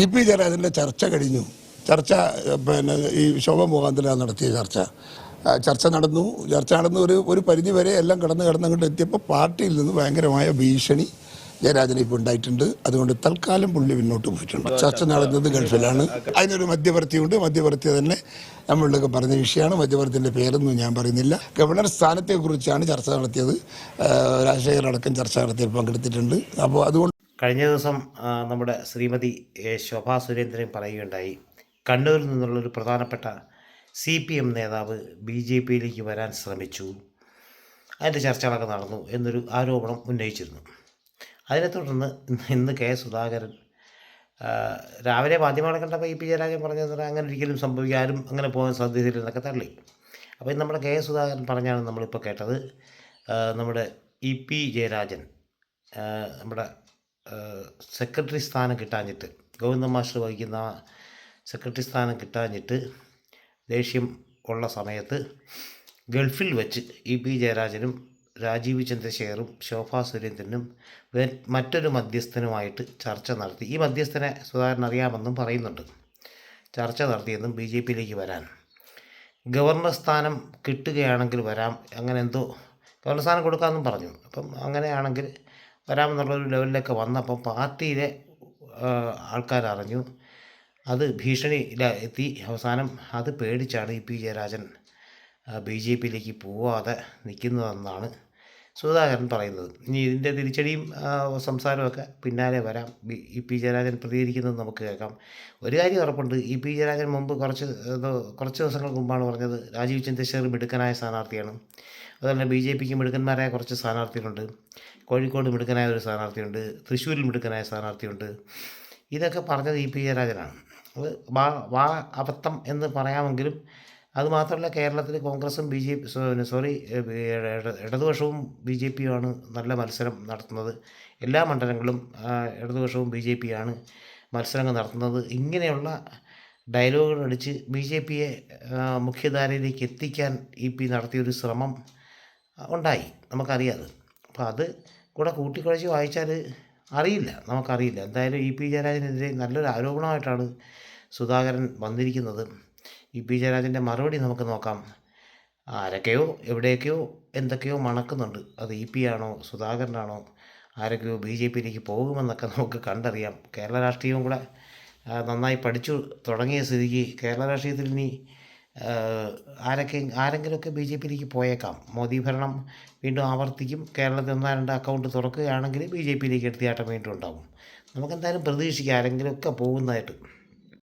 E P ജയരാജന്റെ ചർച്ച കഴിഞ്ഞു. ചർച്ച പിന്നെ ഈ ശോഭ മുഖാന്തരം നടത്തിയ ചർച്ച. ചർച്ച നടന്നു. ചർച്ച നടന്നു ഒരു ഒരു പരിധി വരെ എല്ലാം കടന്ന് കടന്ന് അങ്ങോട്ട് എത്തിയപ്പോൾ പാർട്ടിയിൽ നിന്ന് ഭയങ്കരമായ ഭീഷണി ജയരാജന് ഇപ്പോൾ ഉണ്ടായിട്ടുണ്ട്. അതുകൊണ്ട് തൽക്കാലം പുള്ളി മുന്നോട്ട് പോയിട്ടുണ്ട്. ചർച്ച നടന്നത് ഗൾഫിലാണ്. അതിനൊരു മധ്യവർത്തിയുണ്ട് മധ്യവർത്തി തന്നെ നമ്മളിലൊക്കെ പറഞ്ഞ വിഷയമാണ്. മധ്യവർത്തിന്റെ പേരൊന്നും ഞാൻ പറയുന്നില്ല. ഗവർണർ സ്ഥാനത്തെക്കുറിച്ചാണ് ചർച്ച നടത്തിയത്. രാജശേഖരടക്കം ചർച്ച നടത്തിയിൽ പങ്കെടുത്തിട്ടുണ്ട്. അപ്പോൾ അതുകൊണ്ട് കഴിഞ്ഞ ദിവസം നമ്മുടെ ശ്രീമതി ശോഭാ സുരേന്ദ്രൻ പറയുകയുണ്ടായി കണ്ണൂരിൽ നിന്നുള്ളൊരു പ്രധാനപ്പെട്ട സി പി എം നേതാവ് ബി ജെ പിയിലേക്ക് വരാൻ ശ്രമിച്ചു. അതിന്റെ ചർച്ചകളൊക്കെ നടന്നു എന്നൊരു ആരോപണം ഉന്നയിച്ചിരുന്നു. അതിനെ തുടർന്ന് ഇന്ന് കെ സുധാകരൻ രാവിലെ മാധ്യമങ്ങളെ കണ്ടപ്പോൾ ഇ പി ജയരാജൻ പറഞ്ഞത് അങ്ങനെ ഒരിക്കലും സംഭവിക്കാനും അങ്ങനെ പോകാൻ സാധ്യതയില്ലെന്നൊക്കെ തള്ളി. അപ്പോൾ നമ്മുടെ കെ സുധാകരൻ പറഞ്ഞാണ് നമ്മളിപ്പോൾ കേട്ടത്. നമ്മുടെ ഇ പി ജയരാജൻ നമ്മുടെ സെക്രട്ടറി സ്ഥാനം കിട്ടാഞ്ഞിട്ട് ഗോവിന്ദ മാസ്റ്റർ വഹിക്കുന്ന സെക്രട്ടറി സ്ഥാനം കിട്ടാഞ്ഞിട്ട് ദേഷ്യം ഉള്ള സമയത്ത് ഗൾഫിൽ വെച്ച് ഇ പി ജയരാജനും രാജീവ് ചന്ദ്രശേഖറും ശോഭാ സുരേന്ദ്രനും മറ്റൊരു മധ്യസ്ഥനുമായിട്ട് ചർച്ച നടത്തി. ഈ മധ്യസ്ഥനെ സുധാകരൻ അറിയാമെന്നും പറയുന്നുണ്ട്. ചർച്ച നടത്തിയെന്നും ബി ജെ പിയിലേക്ക് വരാൻ. ഗവർണർ സ്ഥാനം കിട്ടുകയാണെങ്കിൽ വരാം അങ്ങനെ എന്തോ ഗവർണർ സ്ഥാനം കൊടുക്കാമെന്നും പറഞ്ഞു. അപ്പം അങ്ങനെയാണെങ്കിൽ വരാമെന്നുള്ളൊരു ലെവലിലൊക്കെ വന്നപ്പോൾ പാർട്ടിയിലെ ആൾക്കാർ അറിഞ്ഞു അത് ഭീഷണി എത്തി. അവസാനം അത് പേടിച്ചാണ് E P Jayarajan B J പിയിലേക്ക് പോവാതെ നിൽക്കുന്നതെന്നാണ് സുധാകരൻ പറയുന്നത്. ഇനി ഇതിന്റെ തിരിച്ചടിയും സംസാരമൊക്കെ പിന്നാലെ വരാം. ഇ പി ജയരാജൻ പ്രതികരിക്കുന്നത് നമുക്ക് കേൾക്കാം. ഒരു കാര്യം ഉറപ്പുണ്ട്. ഇ പി ജയരാജൻ മുമ്പ് കുറച്ച് കുറച്ച് ദിവസങ്ങൾക്ക് മുമ്പാണ് പറഞ്ഞത് രാജീവ് ചന്ദ്രശേഖർ മിടുക്കനായ സ്ഥാനാർത്ഥിയാണ്. അതുപോലെ ബി ജെ പിക്ക് മിടുക്കന്മാരായ കുറച്ച് സ്ഥാനാർത്ഥികളുണ്ട്. കോഴിക്കോട് മിടുക്കനായ ഒരു സ്ഥാനാർത്ഥിയുണ്ട്. തൃശ്ശൂരിൽ മിടുക്കനായ സ്ഥാനാർത്ഥിയുണ്ട്. ഇതൊക്കെ പറഞ്ഞത് ഇ പി ജയരാജനാണ്. അത് വാ വാ അബദ്ധം എന്ന് പറയാമെങ്കിലും അതുമാത്രമല്ല കേരളത്തിൽ കോൺഗ്രസും ബി ജെ പി സോറി ഇടതുപക്ഷവും ബി ജെ പിയുമാണ് നല്ല മത്സരം നടത്തുന്നത്. എല്ലാ മണ്ഡലങ്ങളും ഇടതുപക്ഷവും ബി ജെ പിയാണ് മത്സരങ്ങൾ നടത്തുന്നത്. ഇങ്ങനെയുള്ള ഡയലോഗുകൾ അടിച്ച് ബി ജെ പിയെ മുഖ്യധാരയിലേക്ക് എത്തിക്കാൻ ഇ പി നടത്തിയൊരു ശ്രമം ഉണ്ടായി നമുക്കറിയാം അത്. അപ്പോൾ അത് കൂടെ കൂട്ടിക്കുഴച്ച് വായിച്ചാൽ അറിയില്ല നമുക്കറിയില്ല. എന്തായാലും ഇ പി ജയരാജനെതിരെ നല്ലൊരു ആരോപണമായിട്ടാണ് സുധാകരൻ വന്നിരിക്കുന്നത്. ഇ പി ജയരാജന്റെ മറുപടി നമുക്ക് നോക്കാം. ആരൊക്കെയോ എവിടെയൊക്കെയോ എന്തൊക്കെയോ മണക്കുന്നുണ്ട്. അത് ഇ പി ആണോ സുധാകരനാണോ ആരൊക്കെയോ ബി ജെ പിയിലേക്ക് പോകുമെന്നൊക്കെ നമുക്ക് കണ്ടറിയാം. കേരള രാഷ്ട്രീയവും കൂടെ നന്നായി പഠിച്ചു തുടങ്ങിയ സ്ഥിതിക്ക് കേരള രാഷ്ട്രീയത്തിൽ ഇനി ആരൊക്കെ ആരെങ്കിലുമൊക്കെ ബി ജെ പിയിലേക്ക് പോയേക്കാം. മോദി ഭരണം വീണ്ടും ആവർത്തിക്കും. കേരളത്തിൽ ഒന്നാ രണ്ട് അക്കൗണ്ട് തുറക്കുകയാണെങ്കിൽ ബി ജെ പിയിലേക്ക് എടുത്തിയാട്ടം വീണ്ടും ഉണ്ടാകും. നമുക്കെന്തായാലും പ്രതീക്ഷിക്കാം ആരെങ്കിലുമൊക്കെ പോകുന്നതായിട്ട്.